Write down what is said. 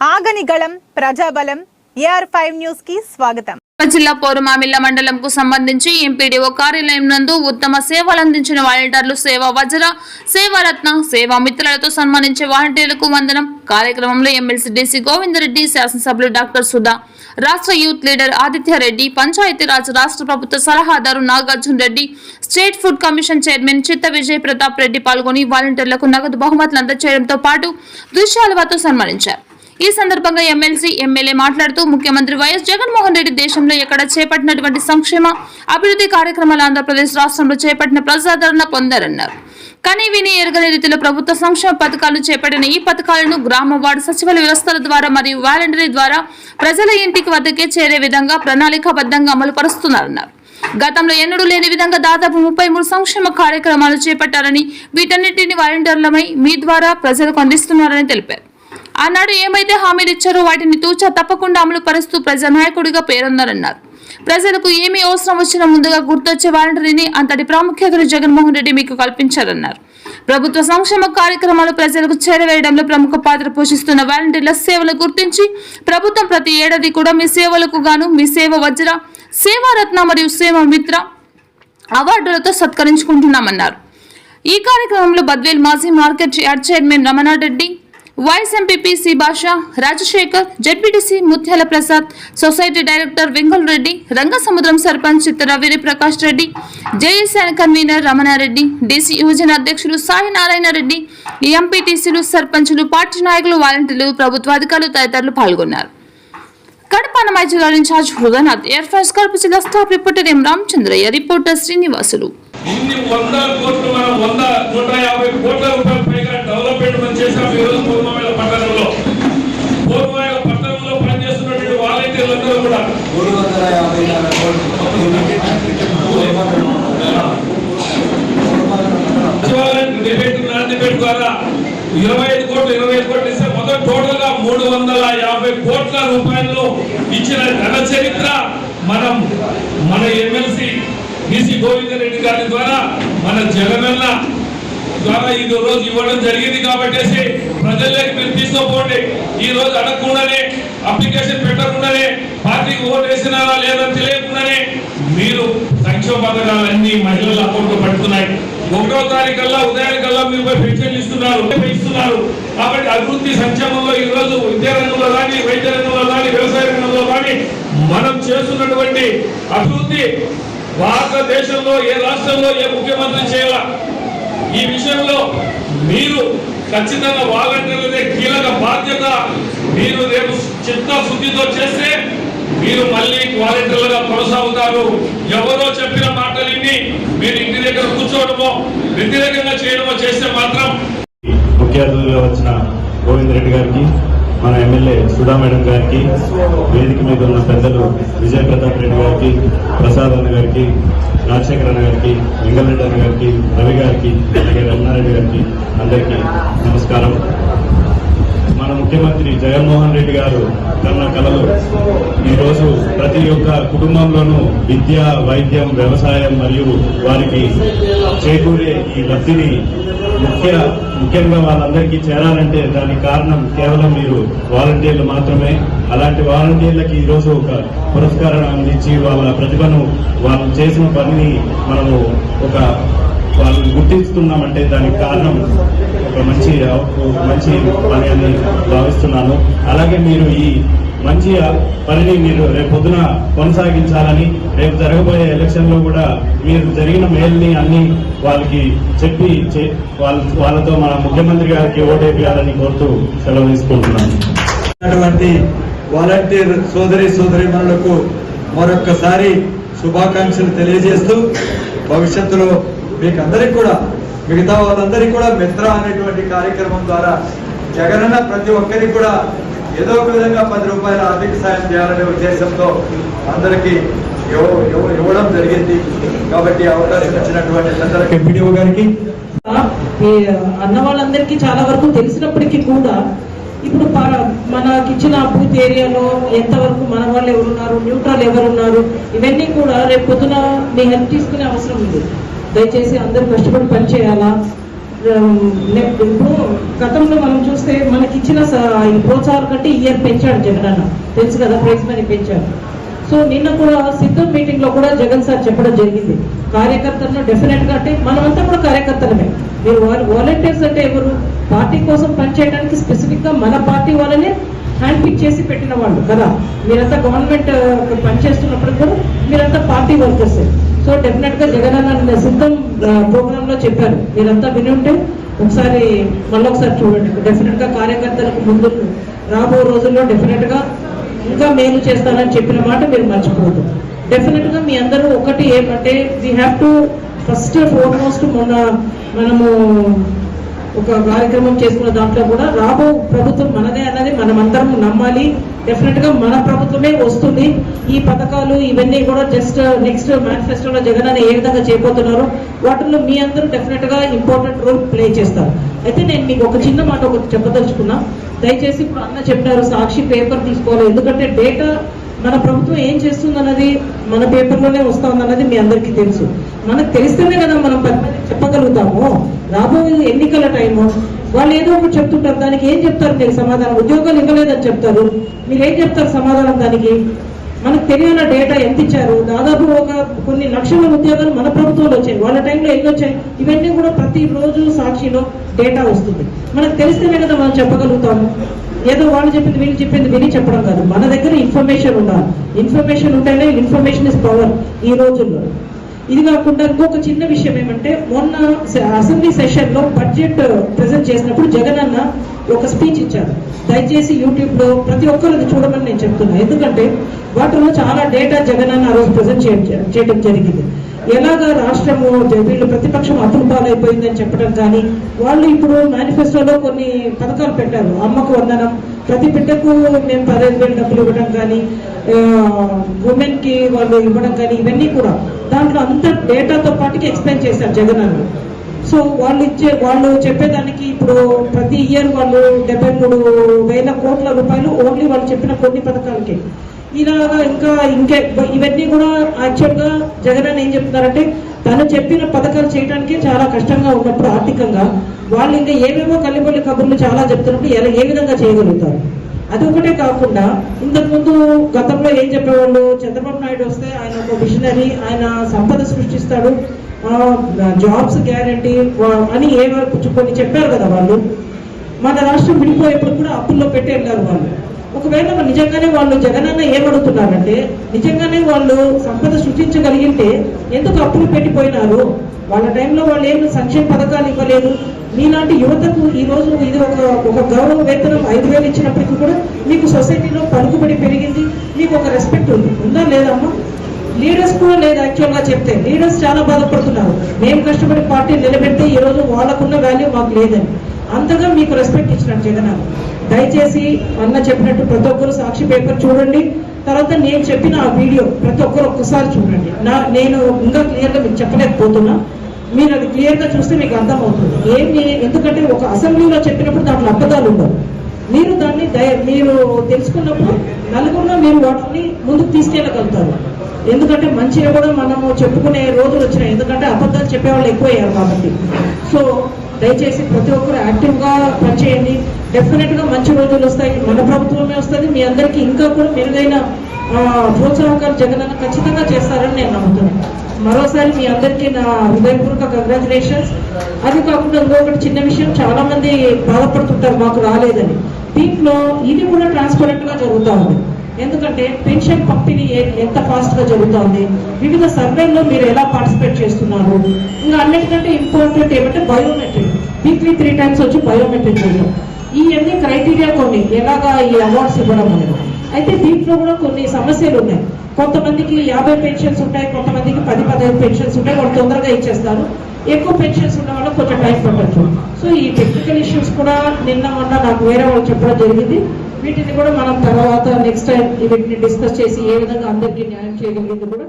ప్రజలని గళం ప్రజాబలం AR five న్యూస్కి స్వాగతం జిల్లా పౌరమామిల్ల మండలంకు సంబంధించి ఎంపీడీఓ కార్యాలయం నందు ఉత్తమ సేవలు అందించిన వాలంటీర్లు సేవా వజ్ర సేవారత్న సేవా మిత్రులతో సన్మానించే వాలంటీర్లకు వందనం. కార్యక్రమంలో ఎమ్మెల్సీ డీసీ గోవిందరెడ్డి శాసనసభ్యులు డాక్టర్ సుధా రాష్ట్ర యూత్ లీడర్ ఆదిత్యారెడ్డి పంచాయతీరాజ్ రాష్ట్ర ప్రభుత్వ సలహాదారు Nagarjuna Reddy state food commission chairman Chitta Vijay Pratap Reddy పాల్గొని వాలంటీర్లకు నగదు బహుమతులు అందజేయడంతో పాటు దృశ్యాలతో సన్మానించారు. ఈ సందర్భంగా ఎమ్మెల్సీ ఎమ్మెల్యే మాట్లాడుతూ ముఖ్యమంత్రి వైఎస్ జగన్మోహన్ రెడ్డి దేశంలో ఎక్కడ చేపట్టినటువంటి సంక్షేమ అభివృద్ధి కార్యక్రమాలు ఆంధ్రప్రదేశ్ రాష్ట్రంలో చేపట్టిన ప్రజాదరణ పొందారన్నారు. కానీ విని ఎరగని రీతిలో ప్రభుత్వ సంక్షేమ పథకాలు చేపట్టిన ఈ పథకాలను గ్రామ వార్డు సచివాలయ వ్యవస్థల ద్వారా మరియు వాలంటరీ ద్వారా ప్రజల ఇంటికి వద్దకే చేరే విధంగా ప్రణాళికాబద్ధంగా అమలు పరుస్తున్నారన్నారు. గతంలో ఎన్నడూ లేని విధంగా దాదాపు ముప్పై మూడు సంక్షేమ కార్యక్రమాలు చేపట్టారని వీటన్నిటిని వాలంటీర్లమై మీ ద్వారా ప్రజలకు అందిస్తున్నారని తెలిపారు. ఆనాడు ఏమైతే హామీలు ఇచ్చారో వాటిని తూచా తప్పకుండా అమలు పరుస్తూ ప్రజానాయకుడిగా పేరొందారన్నారు. ప్రజలకు ఏమి అవసరం వచ్చినా ముందుగా గుర్తొచ్చే వాలంటరీని అంతటి ప్రాముఖ్యతను జగన్మోహన్ రెడ్డి మీకు కల్పించారన్నారు. ప్రభుత్వ సంక్షేమ కార్యక్రమాలు ప్రజలకు చేరవేయడంలో ప్రముఖ పాత్ర పోషిస్తున్న వాలంటీర్ల సేవలు గుర్తించి ప్రభుత్వం ప్రతి ఏడాది కూడా మీ సేవలకు గాను మీ సేవ వజ్ర సేవారత్న మరియు సేవ మిత్ర అవార్డులతో సత్కరించుకుంటున్నామన్నారు. ఈ కార్యక్రమంలో బద్వేల్ మాజీ market yard chairman Ramanareddy YS MPP C Bhasha Rajasekhar ZPTC Mutyala Prasad society director Vengal Reddy Rangasamudram sarpanch Chitra Veeri Prakash Reddy JSN convener Ramanareddy DC యువజన అధ్యక్షులు సాయి నారాయణ రెడ్డి ఎంపీటీసీలు సర్పంచులు పార్టీ నాయకులు వాలంటీర్లు ప్రభుత్వ అధికారులు తదితరులు పాల్గొన్నారు. కడప అన్నమయ్య జిల్లా incharge Hrudayanath air force Kadapa జిల్లా staff reporter M Ramachandraiah reporter Srinivasulu. ఇన్ని వంద కోట్లు మనం వంద నూట యాభై కోట్ల రూపాయలు పైగా చేశాం ఈరోజు చేసాం పూర్వమైన పట్టణంలో. పూర్వమైన పట్టణంలో పనిచేస్తున్నటువంటి వాలంటీర్లందరూ కూడా మూడు వందల యాభై డిబేట్ డిబేట్ ద్వారా ఇరవై ఐదు కోట్లు ఇరవై ఐదు కోట్లు ఇస్తే మొత్తం టోటల్గా మూడు వందల యాభై కోట్ల రూపాయలు ఇచ్చిన ఘన చరిత్ర మనం మన ఎమ్మెల్సీ బీసీ గోవిందరెడ్డి గారి ద్వారా మన జగనన్న ద్వారా ఈ రోజు ఇవ్వడం జరిగింది కాబట్టి ప్రజల్లోకి మీరు తీసుకోపోండి. ఈ రోజు అడగకుండానే అప్లికేషన్ పెట్టకుండానే పార్టీకి ఓటు వేసినారా లేదా తెలియకుండానే మీరు సంక్షేమ పథకాలన్నీ మహిళల అకౌంట్ పడుతున్నాయి. ఒకటో తారీఖల్లా ఉదయానికల్లా మీరు పెన్షన్లు ఇస్తున్నారు ఇస్తున్నారు. కాబట్టి అభివృద్ధి సంక్షేమంలో ఈ రోజు విద్యా రంగంలో కానీ వైద్య రంగంలో కానీ వ్యవసాయ రంగంలో కానీ మనం చేస్తున్నటువంటి అభివృద్ధి భారతదేశంలో ఏ రాష్ట్రంలో ఏ ముఖ్యమంత్రి చేయాల? ఈ విషయంలో మీరు ఖచ్చితంగా వాలంటీర్లనే కీలక బాధ్యత మీరు రేపు చిత్తశుద్ధితో చేస్తే మీరు మళ్ళీ వాలంటీర్లుగా కొనసాగుతారు. ఎవరో చెప్పిన మాటలన్నీ మీరు ఇంటి దగ్గర కూర్చోవడమో వ్యతిరేకంగా చేయడమో చేస్తే మాత్రం ముఖ్య అతిథిగా వచ్చిన గోవింద్ రెడ్డి గారికి మన ఎమ్మెల్యే సుధా మేడం గారికి వేదిక మీద ఉన్న పెద్దలు విజయ ప్రతాప్ రెడ్డి గారికి ప్రసాద్ అన్న గారికి రాజశేఖర్ అన్న గారికి వెంగళరెడ్డి అన్న గారికి రవి గారికి అలాగే రమణారెడ్డి గారికి అందరికీ నమస్కారం. మన ముఖ్యమంత్రి జగన్మోహన్ రెడ్డి గారు కన్న కళలు ఈరోజు ప్రతి ఒక్క కుటుంబంలోనూ విద్య వైద్యం వ్యవసాయం మరియు వారికి చేకూరే ఈ లబ్ధిని ముఖ్య ముఖ్యంగా వాళ్ళందరికీ చేరాలంటే దానికి కారణం కేవలం మీరు వాలంటీర్లు మాత్రమే. అలాంటి వాలంటీర్లకి ఈరోజు ఒక పురస్కారం అందించి వాళ్ళ ప్రతిభను వాళ్ళు చేసిన పనిని మనము ఒక వాళ్ళని గుర్తిస్తున్నామంటే దానికి కారణం ఒక మంచి ఒక మంచి పని అని భావిస్తున్నాను. అలాగే మీరు ఈ మంచి పనిని మీరు రేపు పొద్దున కొనసాగించాలని రేపు జరగబోయే ఎలక్షన్లో కూడా మీరు జరిగిన మేల్ని అన్ని వాళ్ళకి చెప్పి చే- వాళ్ళ వాళ్ళతో మన ముఖ్యమంత్రి గారికి ఓటేపియాలని కోరుతూ సెలవు తీసుకుంటున్నాను. వాలంటీర్ సోదరి సోదరిమణులకు మరొక్కసారి శుభాకాంక్షలు తెలియజేస్తూ భవిష్యత్తులో మీకు అందరికి కూడా మిగతా వాళ్ళందరికీ కూడా మిత్ర అనేటువంటి కార్యక్రమం ద్వారా జగనన్న ప్రతి ఒక్కరికి కూడా ఏదో ఒక విధంగా పది రూపాయల ఆర్థిక సాయం చేయాలనే ఉద్దేశంతో అందరికీ ఇవ్వ- ఇవ్వ- ఇవ్వడం జరిగింది. కాబట్టి అవకాశం ఇచ్చినటువంటి అందరికి ఎంపీడీఓ గారికి. ఈ అన్న వాళ్ళందరికీ చాలా వరకు తెలిసినప్పటికీ కూడా ఇప్పుడు ప- మనకి ఇచ్చిన బూత్ ఏరియాలో ఎంతవరకు మన వాళ్ళు ఎవరున్నారు న్యూట్రల్ ఎవరున్నారు ఇవన్నీ కూడా రేపు పొద్దున మీ హెల్ప్ తీసుకునే అవసరం ఉంది. దయచేసి అందరూ కష్టపడి పని చేయాలా లే- Um, ఇప్పుడు గతంలో మనం చూస్తే మనకి ఇచ్చిన స- ఈ కంటే ఇయర్ పెంచాడు జగన్ అన్న. తెలుసు కదా ప్రైజ్ మనీ పెంచాడు. సో నిన్న కూడా సిద్ధం మీటింగ్లో కూడా జగన్ సార్ చెప్పడం జరిగింది. కార్యకర్తలను డెఫినెట్గా అంటే మనమంతా కూడా కార్యకర్తలమే. మీరు వాలంటీర్స్ అంటే ఎవరు? పార్టీ కోసం పనిచేయడానికి స్పెసిఫిక్గా మన పార్టీ వాళ్ళనే హ్యాండ్ పిక్ చేసి పెట్టిన వాళ్ళు కదా. మీరంతా గవర్నమెంట్ uh, పనిచేస్తున్నప్పుడు కూడా మీరంతా పార్టీ వర్కర్సే సో డెఫినెట్గా జగన్ అన్న సిద్ధం ప్రోగ్రామ్లో చెప్పారు. మీరంతా వినుంటే ఒకసారి మళ్ళీ ఒకసారి చూడండి. డెఫినెట్గా కార్యకర్తలకు ముందు రాబో రోజుల్లో డెఫినెట్గా ఇంకా మేలు చేస్తానని చెప్పిన మాట మీరు మర్చిపోదు డెఫినెట్గా మీ అందరూ ఒకటి ఏమంటే we have to first foremost మొన్న మనము ఒక కార్యక్రమం చేసుకున్న దాంట్లో కూడా రాబో ప్రభుత్వం మనదే అన్నది మనమందరం నమ్మాలి. డెఫినెట్గా మన ప్రభుత్వమే వస్తుంది. ఈ పథకాలు ఇవన్నీ కూడా జస్ట్ నెక్స్ట్ మేనిఫెస్టోలో జగన్ అని ఏ విధంగా చేయబోతున్నారు వాటిల్లో మీ అందరూ డెఫినెట్గా ఇంపార్టెంట్ రోల్ ప్లే చేస్తారు. అయితే నేను మీకు ఒక చిన్న మాట ఒకటి చెప్పదలుచుకున్నా. దయచేసి ఇప్పుడు అన్న చెప్పినారు సాక్షి పేపర్ తీసుకోవాలి. ఎందుకంటే డేటా మన ప్రభుత్వం ఏం చేస్తుందన్నది మన పేపర్లోనే వస్తుందన్నది మీ అందరికీ తెలుసు. మనకు తెలిస్తేనే కదా మనం పది మందికి చెప్పగలుగుతాము. రాబోయే ఎన్నికల టైము వాళ్ళు ఏదో ఒకటి చెప్తుంటారు దానికి ఏం చెప్తారు మీరు సమాధానం? ఉద్యోగాలు ఇవ్వలేదని చెప్తారు. మీరు ఏం చెప్తారు సమాధానం దానికి? మనకు తెలియని డేటా ఎంత ఇచ్చారు? దాదాపు ఒక కొన్ని లక్షల ఉద్యోగాలు మన ప్రభుత్వంలో వచ్చాయి. వాళ్ళ టైంలో ఎన్ని వచ్చాయి? ఇవన్నీ కూడా ప్రతి రోజు సాక్షిలో డేటా వస్తుంది. మనకు తెలిస్తేనే కదా మనం చెప్పగలుగుతాము. ఏదో వాళ్ళు చెప్పింది వీళ్ళు చెప్పింది విని చెప్పడం కాదు. మన దగ్గర ఇన్ఫర్మేషన్ ఉండాలి. ఇన్ఫర్మేషన్ ఉంటేనే ఇన్ఫర్మేషన్ ఇస్ పవర్ ఈ రోజుల్లో. ఇది కాకుండా ఇంకొక చిన్న విషయం ఏమంటే మొన్న అసెంబ్లీ సెషన్లో బడ్జెట్ uh, ప్రెజెంట్ చేసినప్పుడు జగన్ అన్న ఒక స్పీచ్ ఇచ్చారు. దయచేసి యూట్యూబ్లో ప్రతి ఒక్కరు అది చూడమని నేను చెప్తున్నా. ఎందుకంటే వాటిలో చాలా డేటా జగన్ అన్న ఆ రోజు ప్రెజెంట్ చేయడం జరిగింది. ఎలాగా రాష్ట్రము వీళ్ళు ప్రతిపక్షం అప్పుల పాలైపోయిందని చెప్పడం కానీ వాళ్ళు ఇప్పుడు మేనిఫెస్టోలో కొన్ని పథకాలు పెట్టారు. అమ్మకు వందనం ప్రతి బిడ్డకు మేము పదహైదు వేలు డబ్బులు ఇవ్వడం కానీ ఉమెన్కి వాళ్ళు ఇవ్వడం కానీ ఇవన్నీ కూడా దాంట్లో అంత డేటాతో పాటుకి ఎక్స్ప్లెయిన్ చేశారు జగన్ అన్న. సో వాళ్ళు ఇచ్చే వాళ్ళు చెప్పేదానికి ఇప్పుడు ప్రతి ఇయర్ వాళ్ళు డెబ్బై మూడు వేల కోట్ల రూపాయలు ఓన్లీ వాళ్ళు చెప్పిన కొన్ని పథకాలకి. ఇలాగా ఇంకా ఇంకే ఇవన్నీ కూడా యాక్చువల్గా జగన్ అని ఏం చెప్తున్నారంటే తను చెప్పిన పథకాలు చేయడానికి చాలా కష్టంగా ఉన్నప్పుడు ఆర్థికంగా వాళ్ళు ఇంకా ఏమేమో కల్లిపల్లి కబుర్లు చాలా చెప్తున్నప్పుడు ఎలా ఏ విధంగా చేయగలుగుతారు? అది ఒకటే కాకుండా ఇంతకుముందు గతంలో ఏం చెప్పేవాళ్ళు? చంద్రబాబు నాయుడు వస్తే ఆయన ఒక విషనరీ ఆయన సంపద సృష్టిస్తాడు. జాబ్స్ గ్యారంటీ అని ఏ కొన్ని చెప్పారు కదా వాళ్ళు. మన రాష్ట్రం విడిపోయేప్పుడు కూడా అప్పుల్లో పెట్టి వెళ్ళారు వాళ్ళు. ఒకవేళ నిజంగానే వాళ్ళు జగనన్న ఏమడుగుతున్నారంటే నిజంగానే వాళ్ళు సంపద సృష్టించగలిగితే ఎందుకు అప్పులు పెట్టిపోయినారు? వాళ్ళ టైంలో వాళ్ళు ఏం సంక్షేమ పథకాలు ఇవ్వలేదు. మీలాంటి యువతకు ఈ రోజు ఇది ఒక ఒక గౌరవ వేతనం ఐదు వేలు ఇచ్చినప్పటికీ కూడా మీకు సొసైటీలో పలుకుబడి పెరిగింది. మీకు ఒక రెస్పెక్ట్ ఉంది. ఉందా లేదమ్మా? లీడర్స్ కూడా లేదు యాక్చువల్గా చెప్తే లీడర్స్ చాలా బాధపడుతున్నారు. మేము కష్టపడి పార్టీ నిలబెడితే ఈ రోజు వాళ్ళకున్న వాల్యూ మాకు లేదని. అంతగా మీకు రెస్పెక్ట్ ఇచ్చినట్టు జగన్ దయచేసి అన్న చెప్పినట్టు ప్రతి ఒక్కరు సాక్షి పేపర్ చూడండి. తర్వాత నేను చెప్పిన ఆ వీడియో ప్రతి ఒక్కరు ఒక్కసారి చూడండి. నా నేను ఇంకా క్లియర్గా మీకు చెప్పలేకపోతున్నా. మీరు అది క్లియర్గా చూస్తే మీకు అర్థమవుతుంది. ఏమి ఎందుకంటే ఒక అసెంబ్లీలో చెప్పినప్పుడు దాంట్లో అబద్ధాలు ఉండవు. మీరు దాన్ని దయ మీరు తెలుసుకున్నప్పుడు నలుగురిలో మీరు వాటిని ముందుకు తీసుకెళ్ళగలుగుతారు. ఎందుకంటే మంచిగా కూడా మనము చెప్పుకునే రోజులు వచ్చినాయి. ఎందుకంటే అబద్ధాలు చెప్పేవాళ్ళు ఎక్కువయ్యారు కాబట్టి. సో దయచేసి ప్రతి ఒక్కరు యాక్టివ్గా పనిచేయండి. డెఫినెట్గా మంచి రోజులు వస్తాయి. మన ప్రభుత్వమే వస్తుంది. మీ అందరికీ ఇంకా కూడా మెరుగైన ప్రోత్సాహకాలు జగనన్న ఖచ్చితంగా చేస్తారని నేను నమ్ముతున్నాను. మరోసారి మీ అందరికీ నా హృదయపూర్వక కంగ్రాచులేషన్స్ అది కాకుండా ఇంకొకటి చిన్న విషయం. చాలా మంది బాధపడుతుంటారు మాకు రాలేదని. దీంట్లో ఇది కూడా ట్రాన్స్పరెంట్గా జరుగుతూ ఉంది. ఎందుకంటే పెన్షన్ పంపిణీ ఏ- ఎంత ఫాస్ట్గా జరుగుతోంది? వివిధ సర్వేల్లో మీరు ఎలా పార్టిసిపేట్ చేస్తున్నారు? ఇంకా అన్నిటికంటే ఇంపార్టెంట్ ఏమంటే బయోమెట్రిక్. వీక్లీ త్రీ టైమ్స్ వచ్చి బయోమెట్రిక్ చేయడం ఈ అన్ని క్రైటీరియా కొన్ని ఎలాగా ఈ అవార్డ్స్ ఇవ్వడం అనేది. అయితే దీంట్లో కూడా కొన్ని సమస్యలు ఉన్నాయి. కొంతమందికి యాభై పెన్షన్స్ ఉంటాయి కొంతమందికి పది పదహైదు పెన్షన్స్ ఉంటాయి వాళ్ళు తొందరగా ఇచ్చేస్తారు. ఎక్కువ పెన్షన్స్ ఉన్న వాళ్ళకి కొంచెం టైం పట్టచ్చు. సో ఈ టెక్నికల్ ఇష్యూస్ కూడా నిన్న మొన్న నాకు వేరే వాళ్ళు చెప్పడం జరిగింది. వీటిని కూడా మనం తర్వాత నెక్స్ట్ టైం వీటిని డిస్కస్ చేసి ఏ విధంగా అందరికీ న్యాయం చేయగలిగింది కూడా